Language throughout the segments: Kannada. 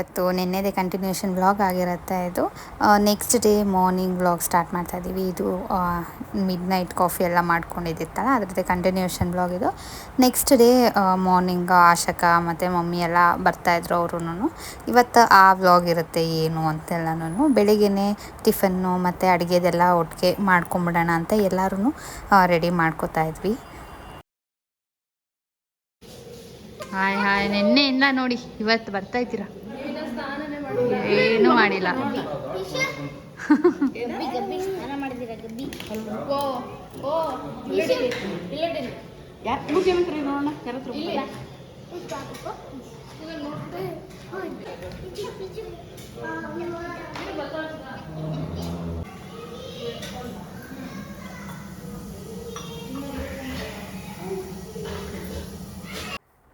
ಇವತ್ತು ನಿನ್ನೆದೇ ಕಂಟಿನ್ಯೂಷನ್ ವ್ಲಾಗ್ ಆಗಿರುತ್ತೆ ಇದು. Next day morning vlog start ಮಾಡ್ತಾ ಇದ್ದೀವಿ ಇದು ಮಿಡ್ ನೈಟ್ ಕಾಫಿ ಎಲ್ಲ ಮಾಡ್ಕೊಂಡಿದ್ದಿತ್ತಲ್ಲ ಅದ್ರದ್ದೇ ಕಂಟಿನ್ಯೂಷನ್ ವ್ಲಾಗ್ ಇದು. ನೆಕ್ಸ್ಟ್ ಡೇ ಮಾರ್ನಿಂಗ್ ಆಶಕ ಮತ್ತು ಮಮ್ಮಿ ಎಲ್ಲ ಬರ್ತಾಯಿದ್ರು ಅವರು ಇವತ್ತು ಆ ವ್ಲಾಗ್ ಇರುತ್ತೆ ಏನು ಅಂತೆಲ್ಲನೂ ಬೆಳಿಗ್ಗೆ ಟಿಫನ್ನು ಮತ್ತು ಅಡುಗೆದೆಲ್ಲ ಒಟ್ಟಿಗೆ ಮಾಡ್ಕೊಂಬಿಡೋಣ ಅಂತ ಎಲ್ಲರೂ ರೆಡಿ ಮಾಡ್ಕೋತಾ ಇದ್ವಿ. ಹಾಯ್ ಹಾಯ್, ನಿನ್ನೆಯಿಂದ ನೋಡಿ, ಇವತ್ತು ಬರ್ತಾ ಇದ್ದೀರಾ? ಏನು ಮಾಡಿಲ್ಲ. ಗಬ್ಬಿ ಗಬ್ಬಿ ಸ್ನಾನ ಮಾಡಿದಿರ ಗಬ್ಬಿ ಯಾರು ಮುಖ್ಯಮಂತ್ರಿ ನೋಡೋಣ ಯಾರ ಹತ್ರ ಇಲ್ಲ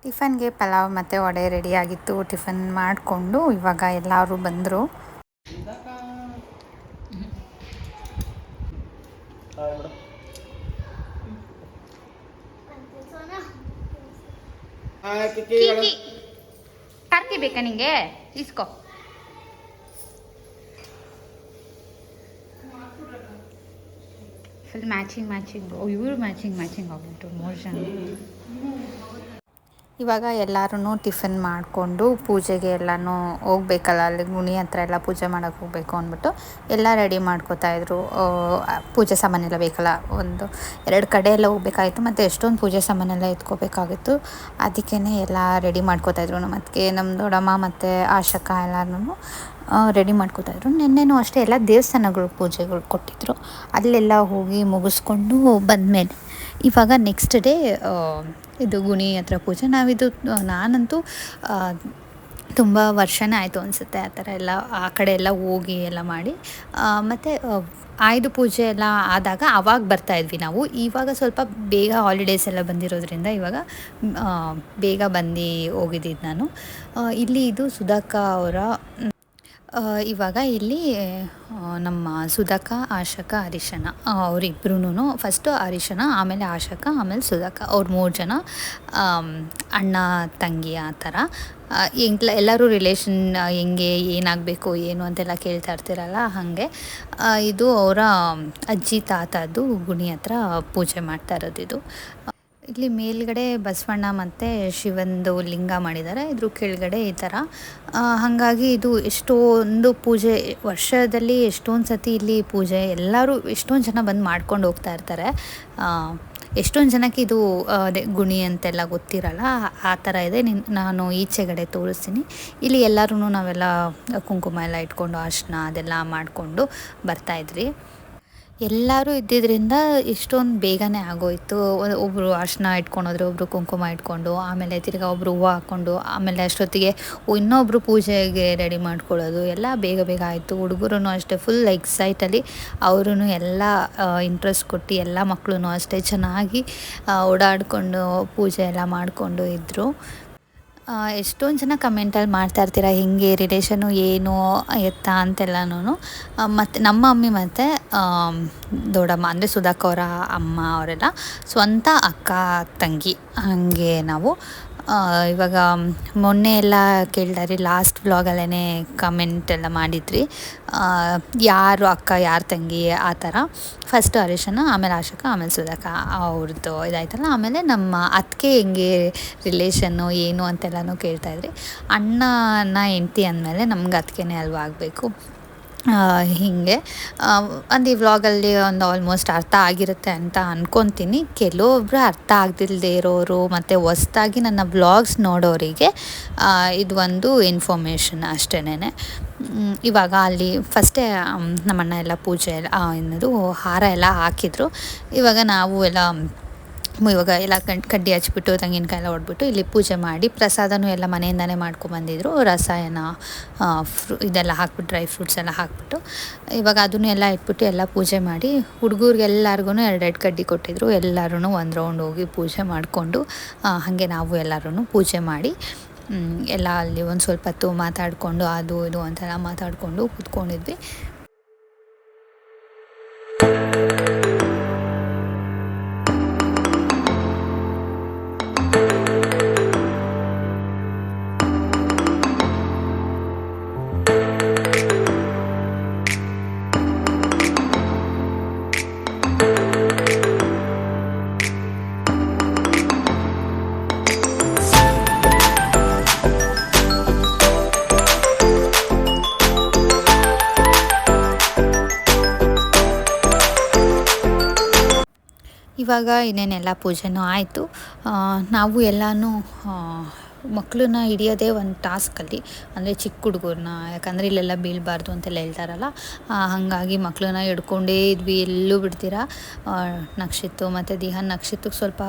ಟಿಫನ್ಗೆ ಪಲಾವ್ ಮತ್ತು ವಡೆ ರೆಡಿಯಾಗಿತ್ತು ಟಿಫನ್ ಮಾಡಿಕೊಂಡು ಇವಾಗ ಎಲ್ಲರೂ ಬಂದರು. ಕಾರ್ಕಿ ಬೇಕಾ ನಿಂಗೆ? ಇಸ್ಕೋ. Full matching matching. ಇವರು ಮ್ಯಾಚಿಂಗ್ ಮ್ಯಾಚಿಂಗ್ ಆಗ್ಬಿಟ್ಟು ಮೂರು ಜನ ಇವಾಗ ಎಲ್ಲರೂ ಟಿಫನ್ ಮಾಡಿಕೊಂಡು ಪೂಜೆಗೆ ಎಲ್ಲನೂ ಹೋಗ್ಬೇಕಲ್ಲ ಅಲ್ಲಿ ಗುಣಿ ಹತ್ರ ಎಲ್ಲ ಪೂಜೆ ಮಾಡೋಕೆ ಹೋಗಬೇಕು ಅಂದ್ಬಿಟ್ಟು ಎಲ್ಲ ರೆಡಿ ಮಾಡ್ಕೋತಾ ಇದ್ರು. ಆ, ಪೂಜೆ ಸಾಮಾನೆಲ್ಲ ಬೇಕಲ್ಲ ಒಂದು ಎರಡು ಕಡೆ ಎಲ್ಲ ಹೋಗ್ಬೇಕಾಗಿತ್ತು ಮತ್ತು ಎಷ್ಟೊಂದು ಪೂಜೆ ಸಾಮಾನೆಲ್ಲ ಎತ್ಕೋಬೇಕಾಗಿತ್ತು. ಅದಕ್ಕೇ ಎಲ್ಲ ರೆಡಿ ಮಾಡ್ಕೋತಾಯಿದ್ರು ಅದಕ್ಕೆ ನಮ್ಮ ದೊಡ್ಡಮ್ಮ ಮತ್ತು ಆಶಕ ಎಲ್ಲರೂ ರೆಡಿ ಮಾಡ್ಕೋತಾ ಇದ್ರು. ನಿನ್ನೆನೂ ಅಷ್ಟೇ ಎಲ್ಲ ದೇವಸ್ಥಾನಗಳು ಪೂಜೆಗಳು ಕೊಟ್ಟಿದ್ರು. ಅಲ್ಲೆಲ್ಲ ಹೋಗಿ ಮುಗಿಸ್ಕೊಂಡು ಬಂದಮೇಲೆ ಇವಾಗ ನೆಕ್ಸ್ಟ್ ಡೇ ಇದು ಗುಣಿ ಹತ್ರ ಪೂಜೆ. ನಾವಿದು, ನಾನಂತೂ ತುಂಬ ವರ್ಷನೇ ಆಯಿತು ಅನಿಸುತ್ತೆ ಆ ಥರ ಎಲ್ಲ, ಆ ಕಡೆ ಎಲ್ಲ ಹೋಗಿ ಎಲ್ಲ ಮಾಡಿ. ಮತ್ತು ಆಯುಧ ಪೂಜೆ ಎಲ್ಲ ಆದಾಗ ಆವಾಗ ಬರ್ತಾಯಿದ್ವಿ ನಾವು. ಇವಾಗ ಸ್ವಲ್ಪ ಬೇಗ ಹಾಲಿಡೇಸ್ ಎಲ್ಲ ಬಂದಿರೋದ್ರಿಂದ ಇವಾಗ ಬೇಗ ಬಂದು ಹೋಗಿದ್ದಿದ್ದು ನಾನು. ಇಲ್ಲಿ ಇದು ಸುಧಾಕ ಅವರ ಇವಾಗ ಇಲ್ಲಿ ನಮ್ಮ ಸುಧಾಕ, ಆಶಕ, ಹರಿಶನ ಅವರಿಬ್ರು ಫಸ್ಟು ಹರಿಶನ, ಆಮೇಲೆ ಆಶಕ, ಆಮೇಲೆ ಸುಧಾಕ, ಅವ್ರು ಮೂರು ಜನ ಅಣ್ಣ, ತಂಗಿ ಆ ಥರ. ಹೆಂಗ್ ಎಲ್ಲರೂ ರಿಲೇಷನ್ ಹೆಂಗೆ, ಏನಾಗಬೇಕು, ಏನು ಅಂತೆಲ್ಲ ಕೇಳ್ತಾ ಇರ್ತಿರಲ್ಲ ಹಾಗೆ. ಇದು ಅವರ ಅಜ್ಜಿ, ತಾತದ್ದು ಗುಣಿ ಹತ್ರ ಪೂಜೆ ಮಾಡ್ತಾ ಇರೋದಿದು ಇಲ್ಲಿ ಮೇಲ್ಗಡೆ ಬಸವಣ್ಣ ಮತ್ತು ಶಿವಂದು ಲಿಂಗ ಮಾಡಿದ್ದಾರೆ. ಇದ್ರ ಕೆಳಗಡೆ ಈ ಥರ ಹಾಗಾಗಿ ಇದು ಎಷ್ಟೊಂದು ಪೂಜೆ, ವರ್ಷದಲ್ಲಿ ಎಷ್ಟೊಂದು ಸತಿ ಇಲ್ಲಿ ಪೂಜೆ, ಎಲ್ಲರೂ ಎಷ್ಟೊಂದು ಜನ ಬಂದು ಮಾಡ್ಕೊಂಡು ಹೋಗ್ತಾ ಇರ್ತಾರೆ. ಎಷ್ಟೊಂದು ಜನಕ್ಕೆ ಇದು ಅದೇ ಗುಣಿ ಅಂತೆಲ್ಲ ಗೊತ್ತಿರಲ್ಲ. ಆ ಥರ ಇದೆ. ನಿನ್, ನಾನು ಈಚೆಗಡೆ ತೋರಿಸ್ತೀನಿ. ಇಲ್ಲಿ ಎಲ್ಲರೂ ನಾವೆಲ್ಲ ಕುಂಕುಮ ಎಲ್ಲ ಇಟ್ಕೊಂಡು ಅರ್ಶನ ಅದೆಲ್ಲ ಮಾಡಿಕೊಂಡು ಬರ್ತಾಯಿದ್ರಿ ಎಲ್ಲರೂ ಇದ್ದಿದ್ದರಿಂದ ಇಷ್ಟೊಂದು ಬೇಗನೆ ಆಗೋಯ್ತು. ಒಬ್ಬರು ಅರ್ಶಿನ ಇಟ್ಕೊಂಡೋದ್ರೆ, ಒಬ್ರು ಕುಂಕುಮ ಇಟ್ಕೊಂಡು, ಆಮೇಲೆ ತಿರ್ಗಾ ಒಬ್ರು ಹೂವು ಹಾಕ್ಕೊಂಡು ಆಮೇಲೆ ಅಷ್ಟೊತ್ತಿಗೆ ಇನ್ನೊಬ್ರು ಪೂಜೆಗೆ ರೆಡಿ ಮಾಡ್ಕೊಳ್ಳೋದು, ಎಲ್ಲ ಬೇಗ ಬೇಗ ಆಯಿತು. ಹುಡುಗರು ಅಷ್ಟೇ ಫುಲ್ ಎಕ್ಸೈಟಲ್ಲಿ ಅವರು ಎಲ್ಲ ಇಂಟ್ರೆಸ್ಟ್ ಕೊಟ್ಟು ಎಲ್ಲ ಮಕ್ಕಳು ಅಷ್ಟೇ ಚೆನ್ನಾಗಿ ಓಡಾಡಿಕೊಂಡು ಪೂಜೆ ಎಲ್ಲ ಮಾಡಿಕೊಂಡು ಇದ್ದರು ಎಷ್ಟೊಂದು ಜನ ಕಮೆಂಟಲ್ಲಿ ಮಾಡ್ತಾ ಇರ್ತೀರ, ಹಿಂಗೆ ರಿಲೇಷನು ಏನು, ಎತ್ತ? ಅಂತೆಲ್ಲನೂ ಮತ್ತು ನಮ್ಮ ಮಮ್ಮಿ ಮತ್ತು ದೊಡ್ಡಮ್ಮ, ಅಂದರೆ ಸುಧಾಕ್ ಅವರ ಅಮ್ಮ ಅವರೆಲ್ಲ, ಸ್ವಂತ ಅಕ್ಕ, ತಂಗಿ, ಹಾಗೆ ನಾವು ಇವಾಗ ಮೊನ್ನೆ ಎಲ್ಲ ಕೇಳ್ದಾರಿ ಲಾಸ್ಟ್ ವ್ಲಾಗಲ್ಲೇ ಕಮೆಂಟ್ ಎಲ್ಲ ಮಾಡಿದ್ರಿ. ಯಾರು ಅಕ್ಕ, ಯಾರು ತಂಗಿ, ಆ ಥರ ಫಸ್ಟ್ ಹರೀಶನ, ಆಮೇಲೆ ಆಶಕ, ಆಮೇಲೆ ಸುಧಾಕ ಅವ್ರದ್ದು ಇದಾಯ್ತಲ್ಲ, ಆಮೇಲೆ ನಮ್ಮ ಅತ್ತಿಗೆ ಹೆಂಗೆ ರಿಲೇಷನ್ನು ಏನು ಅಂತೆಲ್ಲನೂ ಕೇಳ್ತಾಯಿದ್ರಿ ಅಣ್ಣನ ಹೆಂಡ್ತಿ ಅಂದಮೇಲೆ ನಮ್ಗೆ ಅತ್ತಿಗೆನೇ ಅಲ್ವಾ ಆಗಬೇಕು. ಹೀಗೆ. ಒಂದು ಈ ವ್ಲಾಗಲ್ಲಿ ಒಂದು ಆಲ್ಮೋಸ್ಟ್ ಅರ್ಥ ಆಗಿರುತ್ತೆ ಅಂತ ಅಂದ್ಕೊತೀನಿ ಕೆಲವೊಬ್ಬರು ಅರ್ಥ ಆಗದಿಲ್ಲದೆ ಇರೋರು ಮತ್ತು ಹೊಸ್ದಾಗಿ ನನ್ನ ವ್ಲಾಗ್ಸ್ ನೋಡೋರಿಗೆ ಇದು ಒಂದು ಇನ್ಫಾರ್ಮೇಷನ್ ಅಷ್ಟೇ ಇವಾಗ ಅಲ್ಲಿ ಫಸ್ಟೇ ನಮ್ಮಣ್ಣ ಎಲ್ಲ ಪೂಜೆ ಎಲ್ಲ ಏನದು ಹಾರ ಎಲ್ಲ ಹಾಕಿದರು. ಇವಾಗ ನಾವು ಎಲ್ಲ ಇವಾಗ ಎಲ್ಲ ಕಂಡು ಕಡ್ಡಿ ಹಚ್ಬಿಟ್ಟು ತೆಂಗಿನಕಾಯಿ ಎಲ್ಲ ಹೊಡ್ಬಿಟ್ಟು ಇಲ್ಲಿ ಪೂಜೆ ಮಾಡಿ ಪ್ರಸಾದನೂ ಎಲ್ಲ ಮನೆಯಿಂದನೇ ಮಾಡ್ಕೊಂಬಂದಿದ್ರು ರಸಾಯನ ಫ್ರೂ, ಇದೆಲ್ಲ ಹಾಕ್ಬಿಟ್ಟು, ಡ್ರೈ ಫ್ರೂಟ್ಸ್ ಎಲ್ಲ ಹಾಕ್ಬಿಟ್ಟು, ಇವಾಗ ಅದನ್ನು ಎಲ್ಲ ಇಟ್ಬಿಟ್ಟು ಎಲ್ಲ ಪೂಜೆ ಮಾಡಿ ಹುಡುಗರಿಗೆಲ್ಲರಿಗೂ ಎರಡೆರಡು ಕಡ್ಡಿ ಕೊಟ್ಟಿದ್ರು. ಎಲ್ಲರೂ ಒಂದು ರೌಂಡ್ ಹೋಗಿ ಪೂಜೆ ಮಾಡಿಕೊಂಡು ಹಾಗೆ ನಾವು ಎಲ್ಲರೂ ಪೂಜೆ ಮಾಡಿ ಎಲ್ಲ ಅಲ್ಲಿ ಒಂದು ಸ್ವಲ್ಪ ಹೊತ್ತು ಮಾತಾಡಿಕೊಂಡು, ಅದು, ಇದು ಅಂತೆಲ್ಲ ಮಾತಾಡಿಕೊಂಡು ಕೂತ್ಕೊಂಡಿದ್ವಿ. ಇವಾಗ ಇನ್ನೇನೆಲ್ಲ ಪೂಜೆನೂ ಆಯಿತು. ನಾವು ಎಲ್ಲನೂ ಮಕ್ಕಳನ್ನ ಹಿಡಿಯೋದೇ ಒಂದು ಟಾಸ್ಕಲ್ಲಿ ಅಂದರೆ ಚಿಕ್ಕ ಹುಡುಗರನ್ನ ಯಾಕಂದರೆ ಇಲ್ಲೆಲ್ಲ ಬೀಳಬಾರ್ದು ಅಂತೆಲ್ಲ ಹೇಳ್ತಾರಲ್ಲ ಹಾಗಾಗಿ ಮಕ್ಕಳನ್ನ ಹಿಡ್ಕೊಂಡೇ ಇದ್ವಿ, ಎಲ್ಲೂ ಬಿಡ್ತೀರಾ? ನಕ್ಷಿತ್ತು ಮತ್ತು ದಿಹಾನ್ ನಕ್ಷತ್ರಕ್ಕೆ ಸ್ವಲ್ಪ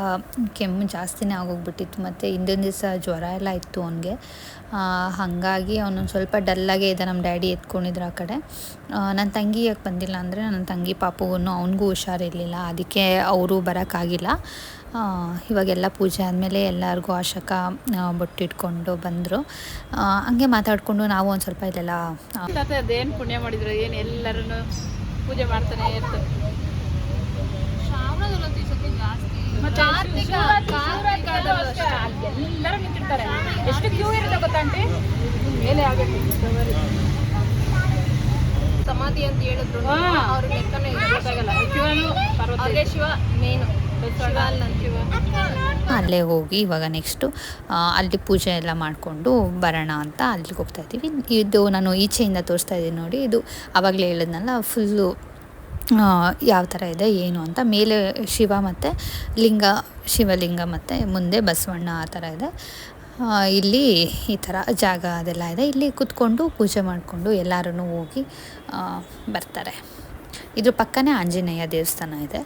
ಕೆಮ್ಮು ಜಾಸ್ತಿನೇ ಆಗೋಗ್ಬಿಟ್ಟಿತ್ತು, ಮತ್ತು ಹಿಂದಿನ ದಿವಸ ಜ್ವರ ಎಲ್ಲ ಇತ್ತು ಅವನಿಗೆ. ಹಾಗಾಗಿ ಅವನೊಂದು ಸ್ವಲ್ಪ ಡಲ್ಲಾಗೇ ಇದೆ ನಮ್ಮ ಡ್ಯಾಡಿ ಎತ್ಕೊಂಡಿದ್ರು ಆ ಕಡೆ. ನನ್ನ ತಂಗಿ ಯಾಕೆ ಬಂದಿಲ್ಲ ಅಂದರೆ ನನ್ನ ತಂಗಿ ಪಾಪುಗೂ ಅವನಿಗೂ ಹುಷಾರಿರಲಿಲ್ಲ, ಅದಕ್ಕೆ ಅವರು ಬರೋಕ್ಕಾಗಿಲ್ಲ. ಇವಾಗೆಲ್ಲ ಪೂಜೆ ಆದಮೇಲೆ ಎಲ್ಲರಿಗೂ ಆಶಕ ಬೊಟ್ಟಿಟ್ಕೊಂಡು ಬಂದರು. ಹಂಗೆ ಮಾತಾಡಿಕೊಂಡು ನಾವು ಒಂದು ಸ್ವಲ್ಪ ಇಲ್ಲೆಲ್ಲ ಅದೇನು ಪುಣ್ಯ ಮಾಡಿದ್ರು? ಏನು ಎಲ್ಲರೂ ಪೂಜೆ ಮಾಡ್ತಾನೆ ಇರ್ತಾರೆ? ಎಲ್ಲರೂ ನಿಂತಿರ್ತಾರೆ. ಎಷ್ಟು ಕ್ಯೂ ಇರುತ್ತೆ ಗೊತ್ತಾ ಆಂಟಿ? ಮೇಲೆ ಆಗಬೇಕು ಸಮಾಧಿ ಅಂತ ಹೇಳಿದ್ರು. ಅವ್ರಿಗೆ ಅವ್ರ ಲೆಕ್ಕನೇ. ಗೊತ್ತಾಗಲ್ಲ ಶಿವನು ಶಿವ ಮೇನು. ಅಲ್ಲ ಹೋಗಿ ಇವಾಗ ನೆಕ್ಸ್ಟು ಅಲ್ಲಿ ಪೂಜೆ ಎಲ್ಲ ಮಾಡಿಕೊಂಡು ಬರೋಣ ಅಂತ ಅಲ್ಲಿಗೆ ಹೋಗ್ತಾ ಇದ್ದೀವಿ. ಇದು ನಾನು ಈಚೆಯಿಂದ ತೋರಿಸ್ತಾ ಇದ್ದೀನಿ ನೋಡಿ, ಇದು ಆವಾಗಲೇ ಹೇಳಿದ್ನಲ್ಲ ಫುಲ್ಲು ಯಾವ ಥರ ಇದೆ, ಏನು ಅಂತ. ಮೇಲೆ ಶಿವ ಮತ್ತು ಲಿಂಗ, ಶಿವಲಿಂಗ ಮತ್ತು ಮುಂದೆ ಬಸವಣ್ಣ ಆ ಥರ ಇದೆ. ಇಲ್ಲಿ ಈ ಥರ ಜಾಗ ಅದೆಲ್ಲ ಇದೆ. ಇಲ್ಲಿ ಕೂತ್ಕೊಂಡು ಪೂಜೆ ಮಾಡಿಕೊಂಡು ಎಲ್ಲರೂ ಹೋಗಿ ಬರ್ತಾರೆ. ಇದ್ರ ಪಕ್ಕನೇ ಆಂಜನೇಯ ದೇವಸ್ಥಾನ ಇದೆ.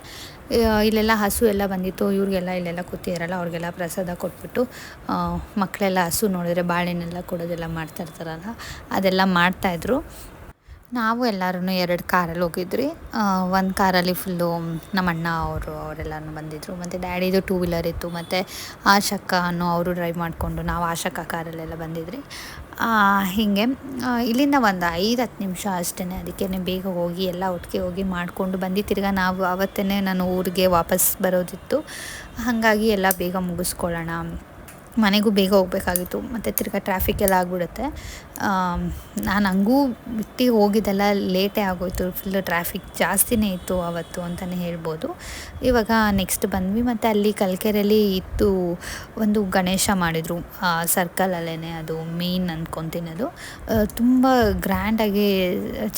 ಇಲ್ಲೆಲ್ಲ ಹಸು ಎಲ್ಲ ಬಂದಿತ್ತು, ಇವ್ರಿಗೆಲ್ಲ ಇಲ್ಲೆಲ್ಲ ಕೂತಿದಾರಲ್ಲ ಅವ್ರಿಗೆಲ್ಲ ಪ್ರಸಾದ ಕೊಟ್ಬಿಟ್ಟು ಮಕ್ಕಳೆಲ್ಲ ಹಸು ನೋಡಿದ್ರೆ ಬಾಳೆನೆಲ್ಲ ಕೊಡೋದೆಲ್ಲ ಮಾಡ್ತಾ ಇರ್ತಾರಲ್ಲ, ಅದೆಲ್ಲ ಮಾಡ್ತಾಯಿದ್ರು ನಾವು ಎಲ್ಲರೂ ಎರಡು ಕಾರಲ್ಲಿ ಹೋಗಿದ್ರಿ ಒಂದು ಕಾರಲ್ಲಿ ಫುಲ್ಲು ನಮ್ಮ ಅಣ್ಣ ಅವರು ಅವರೆಲ್ಲರೂ ಬಂದಿದ್ದರು ಮತ್ತು ಡ್ಯಾಡಿದು ಟೂ ವೀಲರ್ ಇತ್ತು, ಮತ್ತು ಆಶಕ್ಕ ಅನ್ನೋ ಅವರು ಡ್ರೈವ್ ಮಾಡಿಕೊಂಡು ನಾವು ಆಶಕ್ಕ ಕಾರಲ್ಲೆಲ್ಲ ಬಂದಿದ್ರಿ ಹೀಗೆ ಇಲ್ಲಿಂದ ಒಂದು ಐದು, ಹತ್ತು ನಿಮಿಷ ಅಷ್ಟೇ ಅದಕ್ಕೆ ಬೇಗ ಹೋಗಿ ಎಲ್ಲ ಒಟ್ಟಿಗೆ ಹೋಗಿ ಮಾಡಿಕೊಂಡು ಬಂದು ತಿರ್ಗಾ ನಾವು ಆವತ್ತೇ ನಾನು ಊರಿಗೆ ವಾಪಸ್ ಬರೋದಿತ್ತು. ಹಾಗಾಗಿ ಎಲ್ಲ ಬೇಗ ಮುಗಿಸ್ಕೊಳ್ಳೋಣ. ಮನೆಗೂ ಬೇಗ ಹೋಗಬೇಕಾಗಿತ್ತು, ಮತ್ತು ತಿರ್ಗಾ ಟ್ರಾಫಿಕ್ ಎಲ್ಲ ಆಗಿಬಿಡುತ್ತೆ. ನಾನು ಹಂಗೂ ಬಿಟ್ಟು ಹೋಗಿದ್ದೆಲ್ಲ ಲೇಟೇ ಆಗೋಯ್ತು ಫುಲ್ ಟ್ರಾಫಿಕ್ ಜಾಸ್ತಿನೇ ಇತ್ತು ಅವತ್ತು ಅಂತಲೇ ಹೇಳ್ಬೋದು. ಇವಾಗ ನೆಕ್ಸ್ಟ್ ಬಂದ್ವಿ, ಮತ್ತು ಅಲ್ಲಿ ಕಲ್ಕೆರೆಯಲ್ಲಿ ಇತ್ತು ಒಂದು ಗಣೇಶ ಮಾಡಿದರು. ಸರ್ಕಲಲ್ಲೇ ಅದು ಮೇನ್ ಅಂದ್ಕೊತೀನಿ ಅದು ತುಂಬ ಗ್ರ್ಯಾಂಡಾಗಿ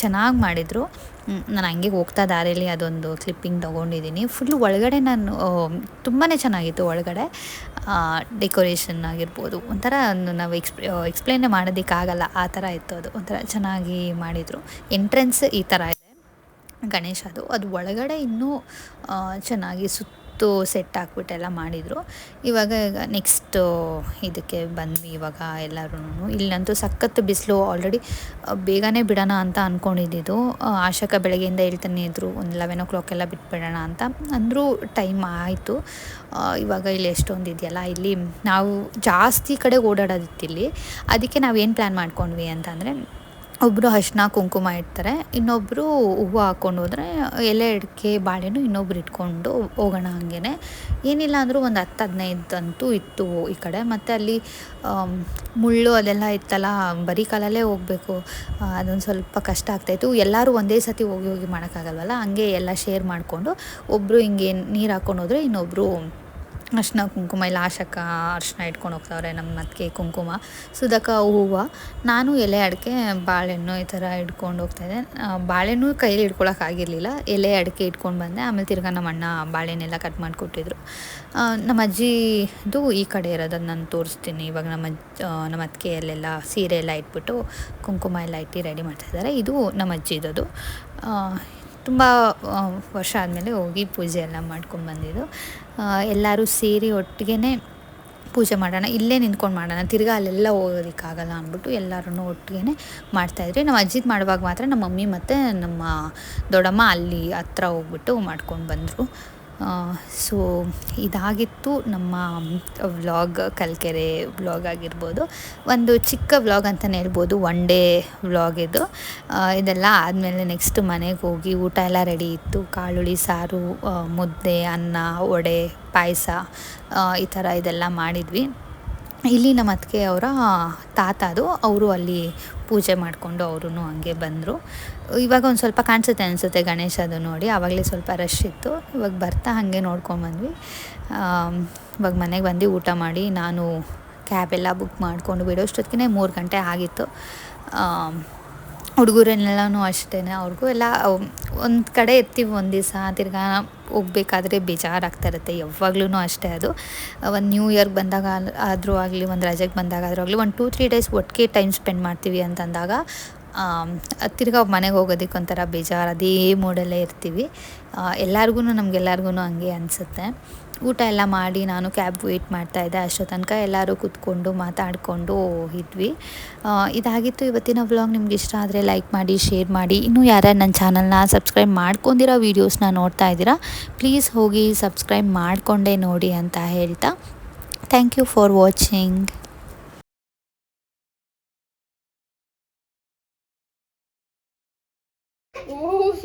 ಚೆನ್ನಾಗಿ ಮಾಡಿದರು. ನಾನು ಹಂಗೆ ಹೋಗ್ತಾ ದಾರಿಯಲ್ಲಿ ಅದೊಂದು ಕ್ಲಿಪ್ಪಿಂಗ್ ತೊಗೊಂಡಿದ್ದೀನಿ. ಫುಲ್ಲು ಒಳಗಡೆ ನಾನು ತುಂಬಾ ಚೆನ್ನಾಗಿತ್ತು ಒಳಗಡೆ. ಡೆಕೋರೇಷನ್ ಆಗಿರ್ಬೋದು. ಒಂಥರ ನಾವು ಎಕ್ಸ್ಪ್ಲೇ ಎಕ್ಸ್ಪ್ಲೇನೇ ಮಾಡೋದಕ್ಕಾಗಲ್ಲ. ಆ ಥರ ಇತ್ತು ಅದು. ಒಂಥರ ಚೆನ್ನಾಗಿ ಮಾಡಿದರು. ಎಂಟ್ರೆನ್ಸ್ ಈ ಥರ ಇದೆ. ಗಣೇಶ ಅದು. ಅದು ಒಳಗಡೆ ಇನ್ನೂ ಚೆನ್ನಾಗಿ ಸುತ್ತು ಸೆಟ್ ಹಾಕ್ಬಿಟ್ಟೆಲ್ಲ ಮಾಡಿದರು. ಇವಾಗ ಈಗ ನೆಕ್ಸ್ಟ್ ಇದಕ್ಕೆ ಬಂದ್ವಿ ಇವಾಗ ಎಲ್ಲರೂ ಇಲ್ಲಂತೂ ಸಖತ್ತು ಬಿಸಿಲು ಆಲ್ರೆಡಿ ಬೇಗನೆ ಬಿಡೋಣ ಅಂತ ಅಂದ್ಕೊಂಡಿದ್ದು ಆಶಕ ಬೆಳಗ್ಗೆಯಿಂದ ಹೇಳ್ತಾನೆ ಇದ್ದರು ಒಂದು ಲೆವೆನ್ ಓ ಕ್ಲಾಕ್ ಎಲ್ಲ ಬಿಟ್ಬಿಡೋಣ ಅಂತ. ಅಂದರೂ ಟೈಮ್ ಆಯಿತು. ಇವಾಗ ಇಲ್ಲಿ ಎಷ್ಟೊಂದು ಇದೆಯಲ್ಲ, ಇಲ್ಲಿ ನಾವು ಜಾಸ್ತಿ ಕಡೆ ಓಡಾಡೋದಿತ್ತು ಇಲ್ಲಿ ಅದಕ್ಕೆ ನಾವು ಏನು ಪ್ಲ್ಯಾನ್ ಮಾಡ್ಕೊಂಡ್ವಿ ಅಂತಂದರೆ ಒಬ್ಬರು ಅರ್ಶಿನ ಕುಂಕುಮ ಇಡ್ತಾರೆ ಇನ್ನೊಬ್ಬರು ಹೂವು ಹಾಕ್ಕೊಂಡು ಹೋದರೆ ಎಲೆ ಅಡಿಕೆ ಬಾಳೆನೂ ಇನ್ನೊಬ್ರು ಇಟ್ಕೊಂಡು ಹೋಗೋಣ ಹಾಗೇನೆ. ಏನಿಲ್ಲ ಅಂದರೂ ಒಂದು ಹತ್ತು ಹದಿನೈದು ಅಂತೂ ಇತ್ತು ಈ ಕಡೆ. ಮತ್ತು ಅಲ್ಲಿ ಮುಳ್ಳು ಅದೆಲ್ಲ ಇತ್ತಲ್ಲ, ಬರೀ ಕಾಲಲ್ಲೇ ಹೋಗಬೇಕು. ಅದೊಂದು ಸ್ವಲ್ಪ ಕಷ್ಟ ಆಗ್ತಾಯಿತ್ತು ಎಲ್ಲರೂ ಒಂದೇ ಸತಿ ಹೋಗಿ ಹೋಗಿ ಮಾಡೋಕ್ಕಾಗಲ್ವಲ್ಲ? ಹಂಗೆ ಎಲ್ಲ ಶೇರ್ ಮಾಡಿಕೊಂಡು ಒಬ್ಬರು ಹಿಂಗೆ ನೀರು ಹಾಕ್ಕೊಂಡು ಹೋದರೆ ಇನ್ನೊಬ್ಬರು ಅರ್ಶಿನ ಕುಂಕುಮ ಇಲ್ಲ ಆಶಕ ಅರ್ಶಿನ ಇಟ್ಕೊಂಡು ಹೋಗ್ತಾವ್ರೆ ನಮ್ಮ ಅದಕ್ಕೆ ಕುಂಕುಮ ಸುದಕ ಹೂವು. ನಾನು ಎಲೆ ಅಡಿಕೆ, ಬಾಳೆಹಣ್ಣು ಈ ಥರ ಇಟ್ಕೊಂಡು ಹೋಗ್ತಾಯಿದ್ದೆ ಬಾಳೆಹಣ್ಣು ಕೈಯಲ್ಲಿ ಇಟ್ಕೊಳಕ್ಕಾಗಿರಲಿಲ್ಲ ಎಲೆ ಅಡಿಕೆ ಇಟ್ಕೊಂಡು ಬಂದೆ. ಆಮೇಲೆ ತಿರ್ಗಾ ನಮ್ಮ ಅಣ್ಣ ಬಾಳೆಹಣ್ಣೆಲ್ಲ ಕಟ್ ಮಾಡಿಕೊಟ್ಟಿದ್ರು. ನಮ್ಮ ಅಜ್ಜಿದು ಈ ಕಡೆ ಇರೋದನ್ನು ನಾನು ತೋರಿಸ್ತೀನಿ. ಇವಾಗ ನಮ್ಮ ನಮ್ಮ ಅತ್ತಿಗೆಯಲ್ಲೆಲ್ಲ ಸೀರೆ ಎಲ್ಲ ಇಟ್ಬಿಟ್ಟು ಕುಂಕುಮ ಎಲ್ಲ ಇಟ್ಟು ರೆಡಿ ಮಾಡ್ತಾಯಿದ್ದಾರೆ ಇದು ನಮ್ಮ ಅಜ್ಜಿದದು ತುಂಬ ವರ್ಷ ಆದಮೇಲೆ ಹೋಗಿ ಪೂಜೆ ಎಲ್ಲ ಮಾಡ್ಕೊಂಡು ಬಂದಿದ್ದು. ಎಲ್ಲರೂ ಸೇರಿ ಒಟ್ಟಿಗೆ ಪೂಜೆ ಮಾಡೋಣ, ಇಲ್ಲೇ ನಿಂತ್ಕೊಂಡು ಮಾಡೋಣ, ತಿರ್ಗಾ ಅಲ್ಲೆಲ್ಲ ಹೋಗೋದಕ್ಕಾಗಲ್ಲ ಅಂದ್ಬಿಟ್ಟು ಎಲ್ಲರೂ ಒಟ್ಟಿಗೆ ಮಾಡ್ತಾಯಿದ್ರಿ ನಮ್ಮ ಅಜ್ಜಿದ್ ಮಾಡುವಾಗ ಮಾತ್ರ ನಮ್ಮ ಮಮ್ಮಿ ಮತ್ತು ನಮ್ಮ ದೊಡ್ಡಮ್ಮ ಅಲ್ಲಿ ಹತ್ರ ಹೋಗ್ಬಿಟ್ಟು ಮಾಡ್ಕೊಂಡು ಬಂದರು. ಸೊ ಇದಾಗಿತ್ತು ನಮ್ಮ ವ್ಲಾಗ್ ಕಲ್ಕೆರೆ ವ್ಲಾಗ್ ಆಗಿರ್ಬೋದು. ಒಂದು ಚಿಕ್ಕ ವ್ಲಾಗ್ ಅಂತಲೇ ಹೇಳ್ಬೋದು ಒನ್ ಡೇ ವ್ಲಾಗ್ ಇದು. ಇದೆಲ್ಲ ಆದಮೇಲೆ ನೆಕ್ಸ್ಟ್ ಮನೆಗೆ ಹೋಗಿ ಊಟ ಎಲ್ಲ ರೆಡಿ ಇತ್ತು. ಕಾಳುಳಿ, ಸಾರು ಮುದ್ದೆ, ಅನ್ನ, ವಡೆ, ಪಾಯಸ ಈ ಥರ ಇದೆಲ್ಲ ಮಾಡಿದ್ವಿ. ಇಲ್ಲಿ ನಮ್ಮ ಅತ್ತಿಗೆ ಅವರ ತಾತ ಅದು, ಅವರು ಅಲ್ಲಿ ಪೂಜೆ ಮಾಡಿಕೊಂಡು ಅವರು ಹಂಗೆ ಬಂದರು. ಇವಾಗ ಒಂದು ಸ್ವಲ್ಪ ಕಾಣಿಸುತ್ತೆ ಅನಿಸುತ್ತೆ ಗಣೇಶ ಅದು ನೋಡಿ ಆವಾಗಲೇ ಸ್ವಲ್ಪ ರಶ್ ಇತ್ತು. ಇವಾಗ ಬರ್ತಾ ಹಾಗೆ ನೋಡ್ಕೊಂಡು ಬಂದ್ವಿ. ಇವಾಗ ಮನೆಗೆ ಬಂದು ಊಟ ಮಾಡಿ ನಾನು ಕ್ಯಾಬ್ ಎಲ್ಲ ಬುಕ್ ಮಾಡಿಕೊಂಡು ಬಿಡೋಷ್ಟೊತ್ತಿಗೆ ಮೂರು ಗಂಟೆ ಆಗಿತ್ತು. ಹುಡುಗರನ್ನೆಲ್ಲನೂ ಅಷ್ಟೇ ಅವ್ರಿಗೂ ಎಲ್ಲ ಒಂದು ಕಡೆ ಇರ್ತೀವಿ ಒಂದು ದಿವಸ ತಿರ್ಗಾ ಹೋಗ್ಬೇಕಾದ್ರೆ ಬೇಜಾರಾಗ್ತಾ ಇರುತ್ತೆ ಯಾವಾಗ್ಲೂ ಅಷ್ಟೇ ಅದು. ಒಂದು ನ್ಯೂ ಇಯರ್ಗೆ ಬಂದಾಗ ಆದರೂ ಆಗಲಿ, ಒಂದು ರಜೆಗೆ ಬಂದಾಗ ಆದರೂ ಆಗಲಿ, ಒಂದು ಟೂ ತ್ರೀ ಡೇಸ್ ಒಟ್ಟಿಗೆ ಟೈಮ್ ಸ್ಪೆಂಡ್ ಮಾಡ್ತೀವಿ ಅಂತಂದಾಗ ತಿರ್ಗಾ ಮನೆಗೆ ಹೋಗೋದಕ್ಕೆ ಒಂಥರ ಬೇಜಾರು, ಅದೇ ಮೂಡಲ್ಲೇ ಇರ್ತೀವಿ. ಎಲ್ಲರಿಗೂ ನಮಗೆಲ್ಲರಿಗೂ ಹಂಗೆ ಅನಿಸುತ್ತೆ. ಊಟ ಎಲ್ಲ ಮಾಡಿ ನಾನು ಕ್ಯಾಬ್ ವೆಯ್ಟ್ ಮಾಡ್ತಾಯಿದ್ದೆ ಅಷ್ಟೋ ತನಕ ಎಲ್ಲರೂ ಕೂತ್ಕೊಂಡು ಮಾತಾಡಿಕೊಂಡು ಇದ್ವಿ. ಇದಾಗಿತ್ತು ಇವತ್ತಿನ ವ್ಲಾಗ್. ನಿಮ್ಗೆ ಇಷ್ಟ ಆದರೆ ಲೈಕ್ ಮಾಡಿ, ಶೇರ್ ಮಾಡಿ. ಇನ್ನೂ ಯಾರ್ಯಾರು ನನ್ನ ಚಾನಲ್ನ ಸಬ್ಸ್ಕ್ರೈಬ್ ಮಾಡ್ಕೊಂಡಿರೋ ವೀಡಿಯೋಸ್ನ ನೋಡ್ತಾ ಇದ್ದೀರಾ, ಪ್ಲೀಸ್ ಹೋಗಿ ಸಬ್ಸ್ಕ್ರೈಬ್ ಮಾಡಿಕೊಂಡೇ ನೋಡಿ ಅಂತ ಹೇಳ್ತಾ. Thank you for watching.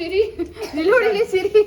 Siri. ಇಲ್ಲಿ ಸಿರಿ.